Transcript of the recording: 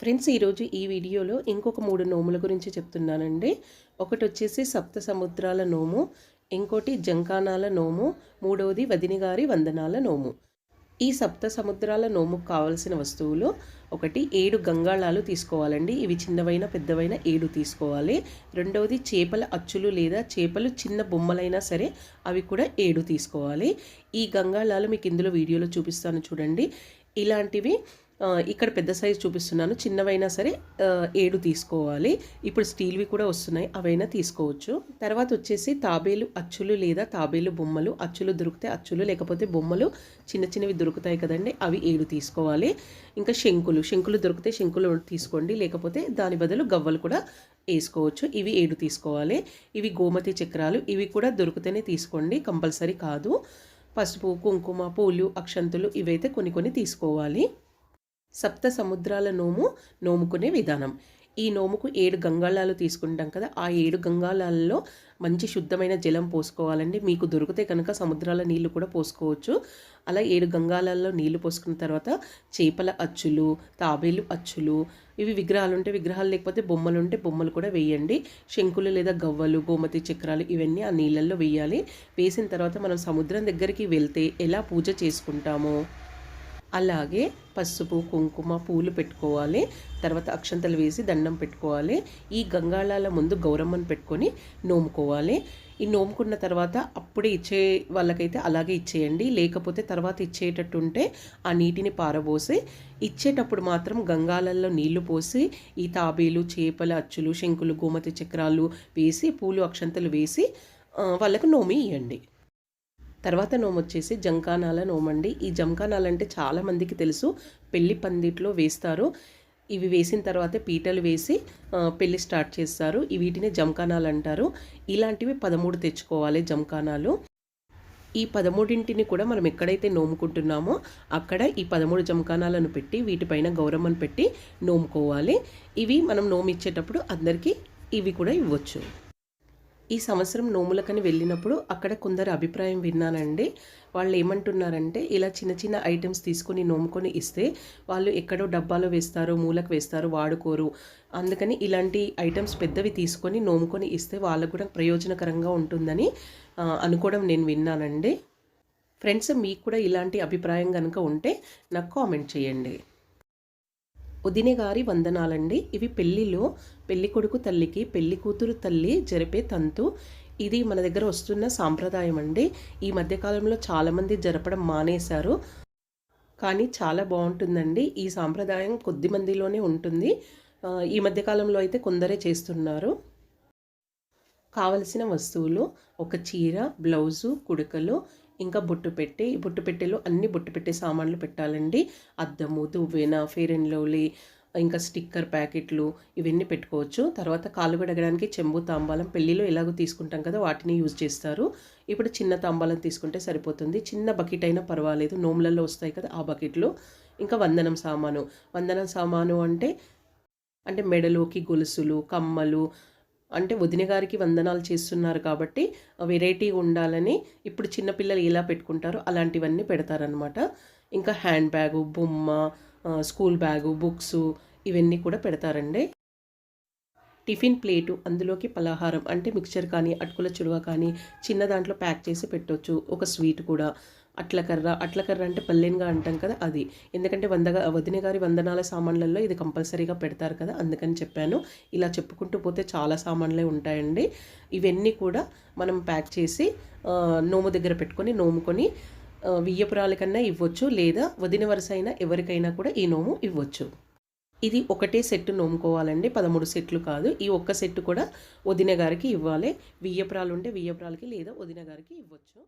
Friends ఈరోజు ఈ వీడియోలో ఇంకొక మూడు నోముల గురించి చెప్తున్నానండి. ఒకటి వచ్చేసి సప్త సముద్రాల నోము ఇంకోటి జంకానాల నోము మూడవది వదినిగారి వందనాల నోము. ఈ సప్త సముద్రాల నోముకు కావలసిన వస్తువులు ఒకటి ఏడు గంగాళాలు తీసుకోవాలండి. ఇవి చిన్నవైన పెద్దవైన ఏడు తీసుకోవాలి. రెండవది చేపల అచ్చులు లేదా చేపలు చిన్న బొమ్మలైనా సరే అవి కూడా ఏడు తీసుకోవాలి. ఈ గంగాళాలు మీకు ఇందులో వీడియోలో చూపిస్తాను చూడండి. ఇలాంటివి ఇక్కడ పెద్ద సైజు చూపిస్తున్నాను. చిన్నవైనా సరే ఏడు తీసుకోవాలి. ఇప్పుడు స్టీల్వి కూడా వస్తున్నాయి. అవైనా తీసుకోవచ్చు. తర్వాత వచ్చేసి తాబేలు అచ్చులు లేదా తాబేలు బొమ్మలు. అచ్చులు దొరికితే అచ్చులు లేకపోతే బొమ్మలు చిన్న చిన్నవి దొరుకుతాయి కదండి అవి ఏడు తీసుకోవాలి. ఇంకా శంకులు శంకులు దొరికితే శంకులు తీసుకోండి లేకపోతే దాని బదులు గవ్వలు కూడా వేసుకోవచ్చు. ఇవి ఏడు తీసుకోవాలి. ఇవి గోమతి చక్రాలు. ఇవి కూడా దొరికితేనే తీసుకోండి. కంపల్సరీ కాదు. పసుపు కుంకుమ పూలు అక్షంతులు ఇవైతే కొన్ని కొన్ని తీసుకోవాలి. సప్త సముద్రాల నోము నోముకునే విధానం. ఈ నోముకు ఏడు గంగాళాలు తీసుకుంటాం కదా ఆ ఏడు గంగాళాలలో మంచి శుద్ధమైన జలం పోసుకోవాలండి. మీకు దొరికితే కనుక సముద్రాల నీళ్ళు కూడా పోసుకోవచ్చు. అలా ఏడు గంగాళాల్లో నీళ్ళు పోసుకున్న తర్వాత చేపల అచ్చులు తాబేలు అచ్చులు ఇవి విగ్రహాలు ఉంటే విగ్రహాలు లేకపోతే బొమ్మలు ఉంటే బొమ్మలు కూడా వేయండి. శంకులు లేదా గవ్వలు గోమతి చక్రాలు ఇవన్నీ ఆ నీళ్ళల్లో వేయాలి. వేసిన తర్వాత మనం సముద్రం దగ్గరికి వెళ్తే ఎలా పూజ చేసుకుంటామో? అలాగే పసుపు కుంకుమ పూలు పెట్టుకోవాలి. తర్వాత అక్షంతలు వేసి దండం పెట్టుకోవాలి. ఈ గంగాళాల ముందు గౌరమ్మను పెట్టుకొని నోముకోవాలి. ఈ నోముకున్న తర్వాత అప్పుడే ఇచ్చే వాళ్ళకైతే అలాగే ఇచ్చేయండి. లేకపోతే తర్వాత ఇచ్చేటట్టు ఉంటే ఆ నీటిని పారబోసి ఇచ్చేటప్పుడు మాత్రం గంగాళల్లో నీళ్ళు పోసి ఈ తాబేలు చేపల అచ్చులు శంకులు గోమతి చక్రాలు వేసి పూలు అక్షంతలు వేసి వాళ్ళకు నోమి ఇవ్వండి తర్వాత నోము వచ్చేసి జంకానాల నోమండి. ఈ జంకానాలు అంటే చాలా మందికి తెలుసు. పెళ్ళి పందిట్లో వేస్తారు. ఇవి వేసిన తర్వాతే పీటలు వేసి పెళ్ళి పెళ్ళి స్టార్ట్ చేస్తారు. వీటిని జంకానాలు అంటారు ఇలాంటివి పదమూడు తెచ్చుకోవాలి జంకానాలు. ఈ పదమూడింటిని కూడా మనం ఎక్కడైతే నోముకుంటున్నామో అక్కడ ఈ పదమూడు జంకానాలను పెట్టి వీటిపైన గౌరమ్మను పెట్టి నోముకోవాలి. ఇవి మనం నోమిచ్చేటప్పుడు అందరికీ ఇవి కూడా ఇవ్వచ్చు. ఈ సంవత్సరం నోములకని వెళ్ళినప్పుడు అక్కడ కొందరు అభిప్రాయం విన్నానండి వాళ్ళు ఏమంటున్నారంటే ఇలా చిన్న చిన్న ఐటమ్స్ తీసుకొని నోముకొని ఇస్తే వాళ్ళు ఎక్కడో డబ్బాలో వేస్తారు మూలకు వేస్తారు వాడుకోరు. అందుకని ఇలాంటి ఐటమ్స్ పెద్దవి తీసుకొని నోముకొని ఇస్తే వాళ్ళకు కూడా ప్రయోజనకరంగా ఉంటుందని అనుకోవడం నేను విన్నానండి. ఫ్రెండ్స్ మీకు కూడా ఇలాంటి అభిప్రాయం కనుక ఉంటే నాకు కామెంట్ చేయండి. వదిన గారి వందనాలండి. ఇవి పెళ్ళిలో పెళ్ళి కొడుకు తల్లికి పెళ్ళి కూతురు తల్లి జరిపే తంతు. ఇది మన దగ్గర వస్తున్న సాంప్రదాయం అండి. ఈ మధ్యకాలంలో చాలామంది జరపడం మానేశారు. కానీ చాలా బాగుంటుందండి. ఈ సాంప్రదాయం కొద్ది మందిలోనే ఉంటుంది. ఈ మధ్యకాలంలో అయితే కొందరే చేస్తున్నారు. కావలసిన వస్తువులు ఒక చీర బ్లౌజు కుడుకలు ఇంకా బొట్టు పెట్టి ఈ బొట్టు పెట్టెలో అన్ని బొట్టు పెట్టే సామాన్లు పెట్టాలండి. అద్దము దువ్వెన ఫేర్ అండ్ లవ్లీ ఇంకా స్టిక్కర్ ప్యాకెట్లు ఇవన్నీ పెట్టుకోవచ్చు. తర్వాత కాలు గడగడానికి చెంబు తాంబాలం పెళ్ళిలో ఎలాగో తీసుకుంటాం కదా వాటిని యూజ్ చేస్తారు. ఇప్పుడు చిన్న తాంబాలం తీసుకుంటే సరిపోతుంది. చిన్న బకెట్ అయినా పర్వాలేదు నోములలో వస్తాయి కదా ఆ బకెట్లు. ఇంకా వందనం సామాను. వందనం సామాను అంటే అంటే మెడలోకి గొలుసులు కమ్మలు అంటే వదిన గారికి వందనాలు చేస్తున్నారు కాబట్టి వెరైటీ ఉండాలని ఇప్పుడు చిన్నపిల్లలు ఎలా పెట్టుకుంటారో అలాంటివన్నీ పెడతారనమాట ఇంకా హ్యాండ్ బ్యాగు బొమ్మ స్కూల్ బ్యాగు బుక్స్ ఇవన్నీ కూడా పెడతారండి. టిఫిన్ ప్లేటు అందులోకి పలహారం అంటే మిక్చర్ కానీ అటుకుల చురువ కానీ చిన్న దాంట్లో ప్యాక్ చేసి పెట్టవచ్చు ఒక స్వీట్ కూడా అట్లకర్ర అట్లకర్ర అంటే పల్లెన్గా అంటాం కదా అది. ఎందుకంటే వందగా వదిన గారి వందనాల సామాన్లలో ఇది కంపల్సరీగా పెడతారు కదా అందుకని చెప్పాను. ఇలా చెప్పుకుంటూ పోతే చాలా సామాన్లే ఉంటాయండి. ఇవన్నీ కూడా మనం ప్యాక్ చేసి నోము దగ్గర పెట్టుకొని నోముకొని ఆ, వియ్యపురాలకన్నా ఇవ్వచ్చు లేదా వదిన వరుస అయినా ఎవరికైనా కూడా ఈ నోము ఇవ్వచ్చు. ఇది ఒకటే సెట్ నోముకోవాలండి పదమూడు సెట్లు కాదు. ఈ ఒక్క సెట్ కూడా వదిన గారికి ఇవ్వాలి. వియ్యపురాలు ఉంటే వియ్యపురాలకి లేదా వదిన గారికి ఇవ్వచ్చు.